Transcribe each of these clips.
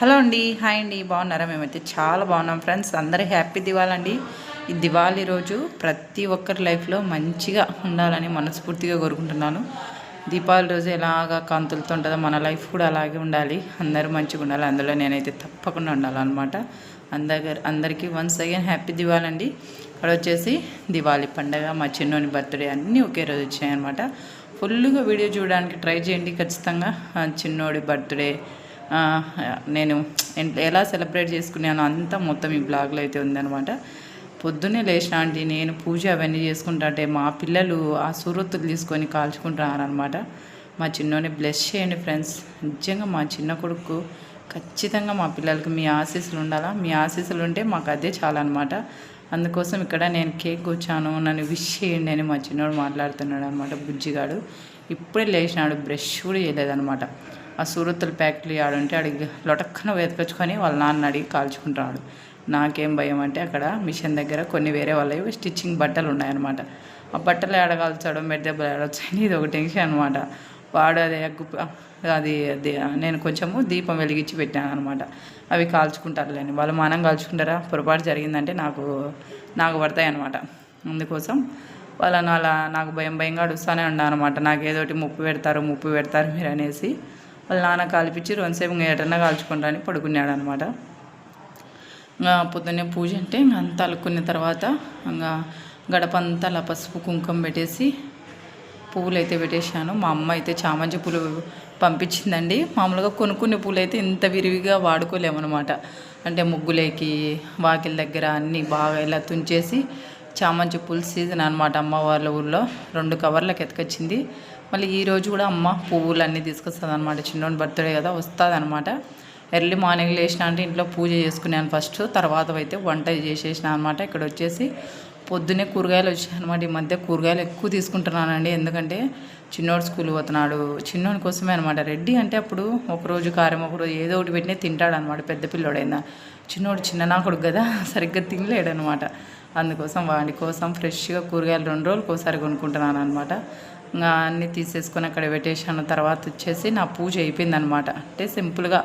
Hello అండి hi అండి బాగున్నారా? మేమైతే చాలా బాగున్నాం ఫ్రెండ్స్ అందరూ హ్యాపీ దివాలండి అండి ఈ దివాళీ రోజు ప్రతి ఒక్కరి లైఫ్లో మంచిగా ఉండాలని మనస్ఫూర్తిగా కోరుకుంటున్నాను. దీపావళి రోజు ఎలాగా కాంతులతో ఉంటుందో మన లైఫ్ కూడా అలాగే ఉండాలి. అందరూ మంచిగా ఉండాలి. అందులో నేనైతే తప్పకుండా ఉండాలన్నమాట. అందరి అందరికీ వన్స్ అగైన్ హ్యాపీ దివాళీ అండి ఇక్కడ వచ్చేసి దివాళీ పండగ మా చిన్నోని బర్త్డే అన్నీ ఒకే రోజు వచ్చాయన్నమాట. ఫుల్గా వీడియో చూడడానికి ట్రై చేయండి ఖచ్చితంగా. చిన్నోడి బర్త్డే నేను ఎలా సెలబ్రేట్ చేసుకున్నానో అంతా మొత్తం ఈ బ్లాగ్లో అయితే ఉందనమాట పొద్దున్నే లేచిన ఆంటీ నేను పూజ అవన్నీ చేసుకుంటా అంటే మా పిల్లలు ఆ సూరత్తులు తీసుకొని కాల్చుకుంటున్నారనమాట మా చిన్నోని బ్లెస్ చేయండి ఫ్రెండ్స్. నిజంగా మా చిన్న కొడుకు ఖచ్చితంగా మా పిల్లలకి మీ ఆశీస్సులు ఉండాలా? మీ ఆశీస్సులు ఉంటే మాకు అదే చాలన్నమాట. అందుకోసం ఇక్కడ నేను కేక్ వచ్చాను నన్ను విష్ చేయండి అని మా చిన్నోడు మాట్లాడుతున్నాడు అనమాట బుజ్జిగాడు. ఇప్పుడే లేచినాడు బ్రష్ కూడా చేయలేదనమాట ఆ సూరత్తుల ఫ్యాక్టరీ ఆడుంటే అడిగి లొటక్కన వెతకొచ్చుకొని వాళ్ళ నాన్న అడిగి కాల్చుకుంటున్నాడు నాకేం భయం అంటే అక్కడ మిషన్ దగ్గర కొన్ని వేరే వాళ్ళవి స్టిచ్చింగ్ బట్టలు ఉన్నాయన్నమాట. ఆ బట్టలు ఏడగాల్చడం మెడ దెబ్బలు ఇది ఒక టెన్షన్ అనమాట వాడు అది అది అది నేను కొంచెము దీపం వెలిగించి పెట్టాను అనమాట అవి కాల్చుకుంటారులేని వాళ్ళు మనం కాల్చుకుంటారా? పొరపాటు జరిగిందంటే నాకు నాకు పడతాయి అనమాట అందుకోసం వాళ్ళని అలా నాకు భయం భయంగా అడుగుతూనే ఉన్నాను అనమాట నాకు ఏదో ఒకటి ముప్పు పెడతారు ముప్పు పెడతారు మీరు అనేసి వాళ్ళ నాన్న కాల్పించి రెండుసేపు ఇంకా ఎటన్నా కాల్చుకుంటారని పడుకున్నాడు అనమాట ఇంకా పొద్దున్నే పూజ అంటే ఇంకా అంతా అలుక్కున్న తర్వాత ఇంకా గడపంతా అలా పసుపు కుంకుమ పెట్టేసి పువ్వులు అయితే పెట్టేశాను. మా అమ్మ అయితే చామంతి పూలు పంపించిందండి. మామూలుగా కొనుక్కునే పూలు అయితే ఇంత విరివిగా వాడుకోలేమన్నమాట. అంటే ముగ్గులేకి వాకిల దగ్గర అన్నీ బాగా ఇలా తుంచేసి చామంతి పూల సీజన్ అనమాట అమ్మ వాళ్ళ ఊళ్ళో రెండు కవర్లకు ఎత్తుకొచ్చింది. మళ్ళీ ఈరోజు కూడా అమ్మ పువ్వులు అన్నీ తీసుకొస్తుంది అనమాట చిన్నోని బర్త్డే కదా వస్తుంది అనమాట ఎర్లీ మార్నింగ్ లేచిన అంటే ఇంట్లో పూజ చేసుకున్నాను ఫస్ట్. తర్వాత అయితే వంట చేసేసిన అనమాట ఇక్కడ వచ్చేసి పొద్దున్నే కూరగాయలు వచ్చాయి అనమాట ఈ మధ్య కూరగాయలు ఎక్కువ తీసుకుంటున్నానండి. ఎందుకంటే చిన్నోడు స్కూల్ పోతున్నాడు. చిన్నోడి కోసమే అనమాట రెడ్డి అంటే అప్పుడు ఒకరోజు కారం ఒకరోజు ఏదో ఒకటి పెట్టినే తింటాడు అనమాట పెద్ద పిల్లోడైనా. చిన్నోడు చిన్న నా కదా సరిగ్గా తినలేడు అనమాట అందుకోసం వాడి కోసం ఫ్రెష్గా కూరగాయలు రెండు రోజులకు ఒకసారి కొనుక్కుంటున్నాను అనమాట ఇంకా అన్నీ తీసేసుకొని అక్కడ పెట్టేసాను తర్వాత వచ్చేసి నా పూజ అయిపోయిందనమాట అంటే సింపుల్గా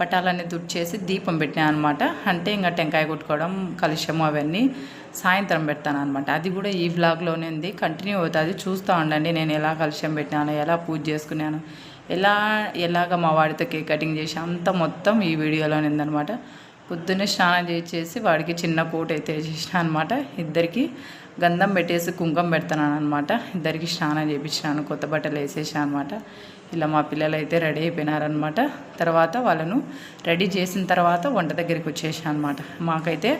పటాలన్నీ తుడిచేసి దీపం పెట్టాను అనమాట అంటే ఇంకా టెంకాయ కొట్టుకోవడం కలుషము అవన్నీ సాయంత్రం పెడతాను అనమాట అది కూడా ఈ బ్లాగ్లోనే ఉంది. కంటిన్యూ అవుతుంది. చూస్తూ ఉండండి నేను ఎలా కలుషం పెట్టినాను ఎలా పూజ చేసుకున్నాను. ఎలా ఎలాగ మా వాడితో కేక్ కటింగ్ చేసి అంత మొత్తం ఈ వీడియోలోనే ఉందనమాట పొద్దున్నే స్నానం చేసేసి వాడికి చిన్న కోట్ అయితే చేసిన అనమాట ఇద్దరికి గంధం పెట్టేసి కుంకుమ పెడుతున్నాను అనమాట ఇద్దరికి స్నానం చేయించినాను కొత్త బట్టలు వేసేసాను అనమాట ఇలా మా పిల్లలు అయితే రెడీ అయిపోయినారనమాట తర్వాత వాళ్ళను రెడీ చేసిన తర్వాత వంట దగ్గరికి వచ్చేసాను అనమాట మాకైతే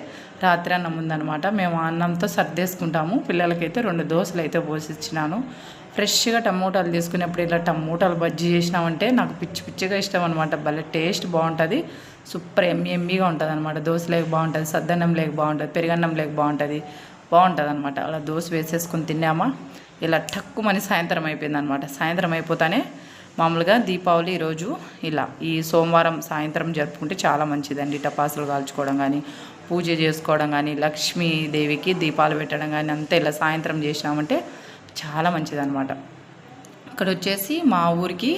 రాత్రి అన్నం ఉందనమాట మేము అన్నంతో సర్దేసుకుంటాము. పిల్లలకైతే రెండు దోశలు అయితే పోసిచ్చినాను. ఫ్రెష్గా టమోటాలు తీసుకునేప్పుడు ఇలా టమోటాలు బజ్జీ చేసినామంటే నాకు పిచ్చి పిచ్చిగా ఇష్టం అనమాట భలే టేస్ట్ బాగుంటుంది. సూపర్ ఎమ్మి ఎమ్మిగా ఉంటుంది అనమాట దోశ లేక బాగుంటుంది సద్దన్నం లేక బాగుంటుంది పెరుగన్నం లేక బాగుంటుంది బాగుంటుంది అనమాట అలా దోశ వేసేసుకొని తిన్నామా? ఇలా టక్కుమని సాయంత్రం అయిపోయింది అనమాట సాయంత్రం అయిపోతానే మామూలుగా దీపావళి ఈరోజు ఇలా ఈ సోమవారం సాయంత్రం జరుపుకుంటే చాలా మంచిదండి. టపాసులు కాల్చుకోవడం కానీ పూజ చేసుకోవడం కానీ లక్ష్మీదేవికి దీపాలు పెట్టడం కానీ అంతా ఇలా సాయంత్రం చేసినామంటే చాలా మంచిదన్నమాట. ఇక్కడ వచ్చేసి మా ఊరికి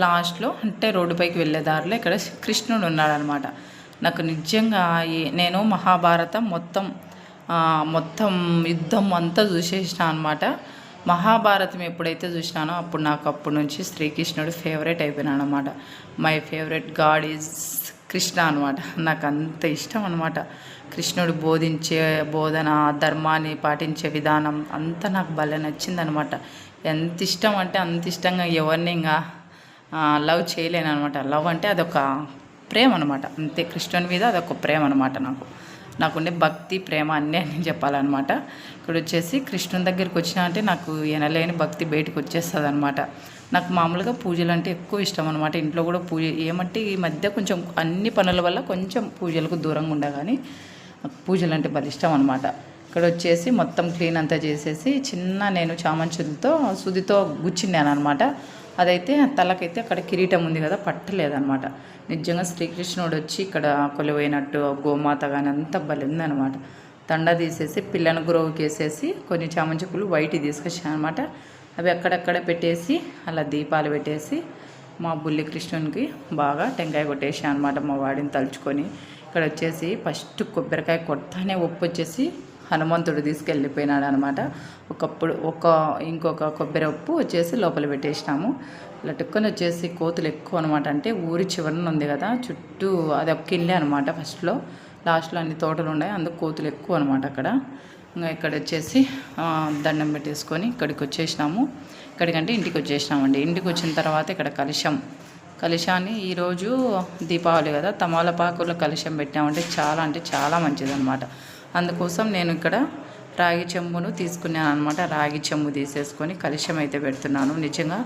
లాస్ట్లో అంటే రోడ్డుపైకి వెళ్ళే దారిలో ఇక్కడ కృష్ణుడు ఉన్నాడనమాట నాకు నిజంగా నేను మహాభారతం మొత్తం మొత్తం యుద్ధం అంతా చూసేసిన అనమాట మహాభారతం ఎప్పుడైతే చూసినానో అప్పుడు నాకు అప్పటి నుంచి శ్రీకృష్ణుడు ఫేవరెట్ అయిపోయినాడు అనమాట my favourite god is Krishna అనమాట నాకు అంత ఇష్టం అనమాట కృష్ణుడు బోధించే బోధన ధర్మాన్ని పాటించే విధానం అంతా నాకు భలే నచ్చిందనమాట ఎంత ఇష్టం అంటే అంత ఇష్టంగా ఎవరిని ఇంకా లవ్ చేయలేను అనమాట లవ్ అంటే అదొక ప్రేమ అనమాట అంతే కృష్ణుని మీద అదొక ప్రేమ అనమాట నాకు. నాకుండే భక్తి ప్రేమ అన్నీ అని చెప్పాలన్నమాట. ఇక్కడ వచ్చేసి కృష్ణుని దగ్గరికి వచ్చినా అంటే నాకు ఎనలేని భక్తి బయటకు వచ్చేస్తుంది అనమాట నాకు మామూలుగా పూజలు అంటే ఎక్కువ ఇష్టం అనమాట ఇంట్లో కూడా పూజ ఏమంటే ఈ మధ్య కొంచెం అన్ని పనుల వల్ల కొంచెం పూజలకు దూరంగా ఉండగాని పూజలు అంటే భలే ఇష్టం అనమాట ఇక్కడ వచ్చేసి మొత్తం క్లీన్ అంతా చేసేసి చిన్న నేను చామంచులతో సుదితో గుచ్చిన్నాను అనమాట అదైతే తలకైతే అక్కడ కిరీటం ఉంది కదా పట్టలేదనమాట నిజంగా శ్రీకృష్ణుడు వచ్చి ఇక్కడ కొలిపోయినట్టు గోమాత కానీ అంతా భలే ఉందన్నమాట దండ తీసేసి పిల్లను గ్రోవ్కి వేసేసి కొన్ని చామంచి పూలు వైట్ తీసుకొచ్చాను అనమాట అవి అక్కడక్కడ పెట్టేసి అలా దీపాలు పెట్టేసి మా బుల్లి కృష్ణునికి బాగా టెంకాయ కొట్టేసాను అనమాట మా వాడిని తలుచుకొని. ఇక్కడ వచ్చేసి ఫస్ట్ కొబ్బరికాయ కొడతానే ఉప్పు వచ్చేసి హనుమంతుడు తీసుకెళ్ళిపోయినాడు అనమాట ఒకప్పుడు ఒక ఇంకొక కొబ్బరి ఉప్పు వచ్చేసి లోపల పెట్టేసినాము. లటుక్కొని వచ్చేసి కోతులు ఎక్కువ అనమాట అంటే ఊరి చివరన ఉంది కదా చుట్టూ అది ఒక కిల్లే అనమాట ఫస్ట్లో. లాస్ట్లో అన్ని తోటలు ఉన్నాయి అందుకు కోతులు ఎక్కువ అనమాట అక్కడ. ఇంకా ఇక్కడ వచ్చేసి దండం పెట్టేసుకొని ఇక్కడికి వచ్చేసినాము. ఇక్కడికంటే ఇంటికి వచ్చేసినామండి. ఇంటికి వచ్చిన తర్వాత ఇక్కడ కలుషం. కలుషాన్ని ఈరోజు దీపావళి కదా తమాలపాకులో కలుషం పెట్టామంటే చాలా అంటే చాలా మంచిదన్నమాట. అందుకోసం నేను ఇక్కడ రాగి చెంబును తీసుకున్నాను అనమాట రాగి చెంబు తీసేసుకొని కలుషం అయితే పెడుతున్నాను. నిజంగా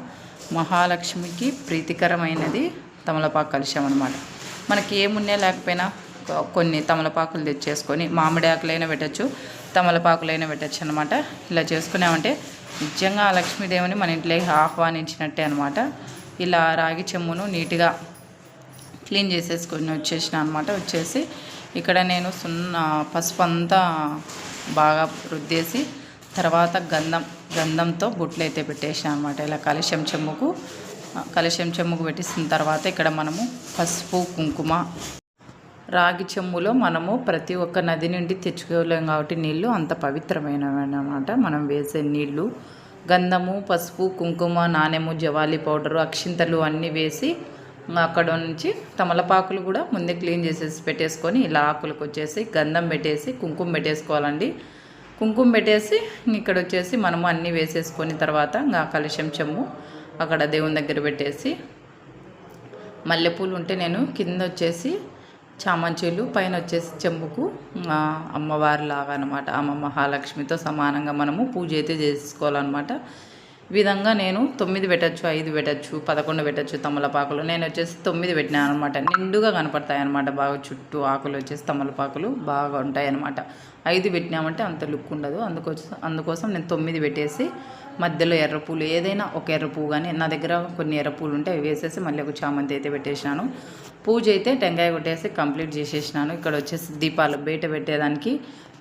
మహాలక్ష్మికి ప్రీతికరమైనది తమలపాకు కలుషం అనమాట మనకి ఏమున్నా లేకపోయినా కొన్ని తమలపాకులు తెచ్చేసుకొని మామిడి ఆకులైనా పెట్టచ్చు తమలపాకులైనా పెట్టచ్చు అనమాట ఇలా చేసుకున్నామంటే నిజంగా ఆ లక్ష్మీదేవిని మన ఇంట్లోకి ఆహ్వానించినట్టే అనమాట ఇలా రాగి చెమ్మును నీట్గా క్లీన్ చేసేసుకొని వచ్చేసిన అనమాట వచ్చేసి ఇక్కడ నేను సున్నా పసుపు అంతా బాగా రుద్దేసి తర్వాత గంధం గంధంతో బుట్లు అయితే పెట్టేసాను అనమాట ఇలా కలుషం చెమ్ముకు ఆ, కలుషం చెమ్ముకు పెట్టేసిన తర్వాత ఇక్కడ మనము పసుపు కుంకుమ రాగి చెమ్ములో మనము ప్రతి ఒక్క నది నుండి తెచ్చుకోలేం కాబట్టి నీళ్ళు అంత పవిత్రమైనవి అన్నమాట మనం వేసే నీళ్ళు గంధము పసుపు కుంకుమ నాణెము జవాలి పౌడరు అక్షింతలు అన్నీ వేసి అక్కడ నుంచి తమలపాకులు కూడా ముందే క్లీన్ చేసేసి పెట్టేసుకొని ఇలా ఆకులకు వచ్చేసి గంధం పెట్టేసి కుంకుమ పెట్టేసుకోవాలండి. కుంకుమ పెట్టేసి ఇక్కడ వచ్చేసి మనము అన్నీ వేసేసుకొని తర్వాత ఇంకా కలుషం చెమ్ము అక్కడ దేవుని దగ్గర పెట్టేసి మల్లెపూలు ఉంటే నేను కింద వచ్చేసి చామంచులు పైన వచ్చేసి చెంబుకు అమ్మవారి లాగా అనమాట అమ్మ మహాలక్ష్మితో సమానంగా మనము పూజ అయితే చేసుకోవాలన్నమాట. విధంగా నేను తొమ్మిది పెట్టచ్చు ఐదు పెట్టచ్చు పదకొండు పెట్టచ్చు తమలపాకులు. నేను వచ్చేసి తొమ్మిది పెట్టినాను అనమాట నిండుగా కనపడతాయి అనమాట బాగా. చుట్టూ ఆకులు వచ్చేసి తమలపాకులు బాగా ఉంటాయి అనమాట ఐదు పెట్టినామంటే అంత లుక్ ఉండదు. అందుకోసం అందుకోసం నేను తొమ్మిది పెట్టేసి మధ్యలో ఎర్రపూలు ఏదైనా ఒక ఎర్రపూ కానీ నా దగ్గర కొన్ని ఎర్రపూలు ఉంటే అవి వేసేసి మళ్ళీ ఒక చామంతి అయితే పెట్టేసినాను. పూజ అయితే టెంకాయ కొట్టేసి కంప్లీట్ చేసేసినాను. ఇక్కడ వచ్చేసి దీపాలు బయట పెట్టేదానికి.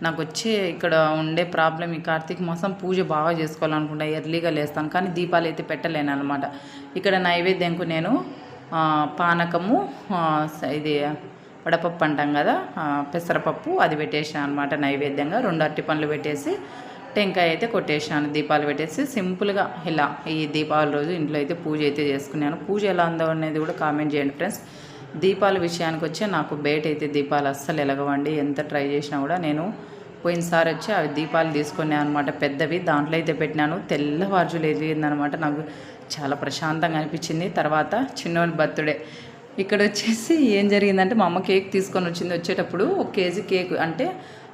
నాకు వచ్చే ఇక్కడ ఉండే ప్రాబ్లం ఈ కార్తీక మాసం పూజ బాగా చేసుకోవాలనుకుంటా ఎర్లీగా లేస్తాను. కానీ దీపాలు అయితే పెట్టలేను అనమాట ఇక్కడ నైవేద్యంకు నేను పానకము ఇది వడపప్పు అంటాం కదా పెసరపప్పు అది పెట్టేసాను అనమాట నైవేద్యంగా. రెండు అరటి పండ్లు పెట్టేసి టెంకాయ అయితే కొట్టేసాను దీపాలు పెట్టేసి సింపుల్గా ఇలా ఈ దీపావళి రోజు ఇంట్లో అయితే పూజ అయితే చేసుకున్నాను. పూజ ఎలా ఉందో అనేది కూడా కామెంట్ చేయండి ఫ్రెండ్స్. దీపాల విషయానికి వచ్చి నాకు బయట అయితే దీపాలు అస్సలు ఎలగవండి. ఎంత ట్రై చేసినా కూడా నేను పోయినసారి వచ్చి అవి దీపాలు తీసుకున్నాను అనమాట పెద్దవి. దాంట్లో అయితే పెట్టినాను. తెల్లవారుజులు ఎదిగిందనమాట నాకు చాలా ప్రశాంతంగా అనిపించింది. తర్వాత చిన్నోని బర్త్డే. ఇక్కడ వచ్చేసి ఏం జరిగిందంటే మా అమ్మ కేక్ తీసుకొని వచ్చింది. వచ్చేటప్పుడు ఒక కేజీ కేక్ అంటే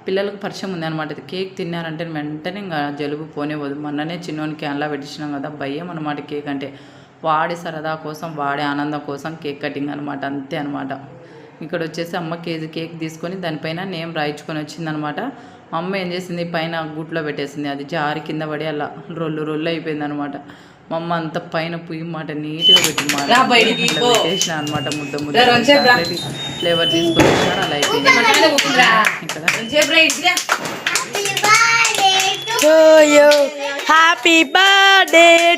పిల్లలకు పరిచయం ఉంది అనమాట కేక్ తిన్నారంటే వెంటనే ఇంకా జలుబు పోనేవద్దు మొన్ననే చిన్నోని క్యాన్లా పెట్టించినాం కదా. భయం అనమాట కేక్ అంటే. వాడి సరదా కోసం వాడి ఆనందం కోసం కేక్ కటింగ్ అనమాట అంతే అనమాట. ఇక్కడ వచ్చేసి అమ్మ కేజీ కేక్ తీసుకొని దానిపైన నేమ్ రాయించుకొని వచ్చిందనమాట. మా అమ్మ ఏం చేసింది? పైన గుట్లో పెట్టేసింది. అది జారి కింద పడి అలా రొల్లు రొల్లు అయిపోయింది అనమాట మా అమ్మ అంత పైన పుయ్యి మాట నీట్గా పెట్టింది పెట్టేసిన అనమాట ముద్ద ముద్ద. ఫ్లేవర్ తీసుకొని వచ్చినారు. అలా అయిపోయింది. ఇక్కడ. to you. Happy birthday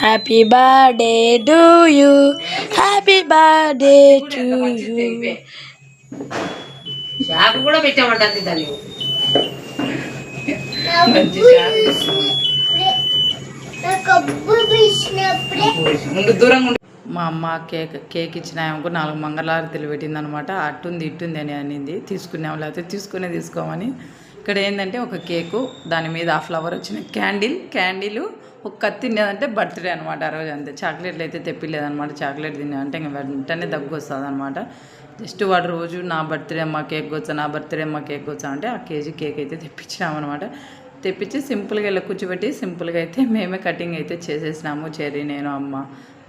happy birthday to you happy birthday to you షాకు కూడా పెట్టామంటుంది తల్లి. మంచి ముందు దూరంగా ఉండు. మా అమ్మ కేక్ కేక్ ఇచ్చిన ఆమెకు నాలుగు మంగళారతులు పెట్టిందనమాట. అట్టుంది ఇట్టుంది అని అనింది. తీసుకున్నాం లేకపోతే తీసుకునే తీసుకోమని ఇక్కడ ఏంటంటే ఒక కేకు దాని మీద ఆ ఫ్లవర్ వచ్చిన క్యాండిల్ క్యాండిల్ ఒక కత్తి తినేదంటే బర్త్డే అనమాట ఆ రోజు అంతే. చాక్లెట్లు అయితే తెప్పిలేదనమాట చాక్లెట్ తినేదంటే ఇంకా వెంటనే దగ్గు వస్తుంది అనమాట జస్ట్ వాడు రోజు నా బర్త్డే అమ్మ కేక్ వచ్చా నా బర్త్డే అమ్మ కేక్ వచ్చా అంటే ఆ కేజీ కేక్ అయితే తెప్పించినామన్నమాట. తెప్పించి సింపుల్గా ఇలా కూర్చోబెట్టి సింపుల్గా అయితే మేమే కటింగ్ అయితే చేసేసినాము. చెర్రీ నేను అమ్మ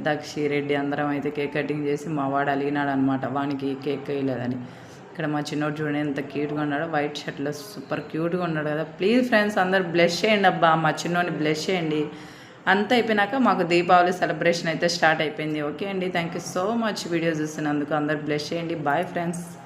దక్షి రెడ్డి అందరం అయితే కేక్ కటింగ్ చేసి మా వాడు అలిగినాడు అనమాట వానికి కేక్ వేయలేదని. ఇక్కడ మా చిన్నోడు చూడండి ఎంత క్యూట్గా ఉన్నాడు. వైట్ షర్ట్లో సూపర్ క్యూట్గా ఉన్నాడు కదా. ప్లీజ్ ఫ్రెండ్స్ అందరు బ్లెస్ చేయండి అబ్బా. మా చిన్నోడిని బ్లెస్ చేయండి. అంతా అయిపోయినాక మాకు దీపావళి సెలబ్రేషన్ అయితే స్టార్ట్ అయిపోయింది. ఓకే అండి. Thank you so much video చూస్తున్నందుకు అందరు బ్లెస్ చేయండి. Bye friends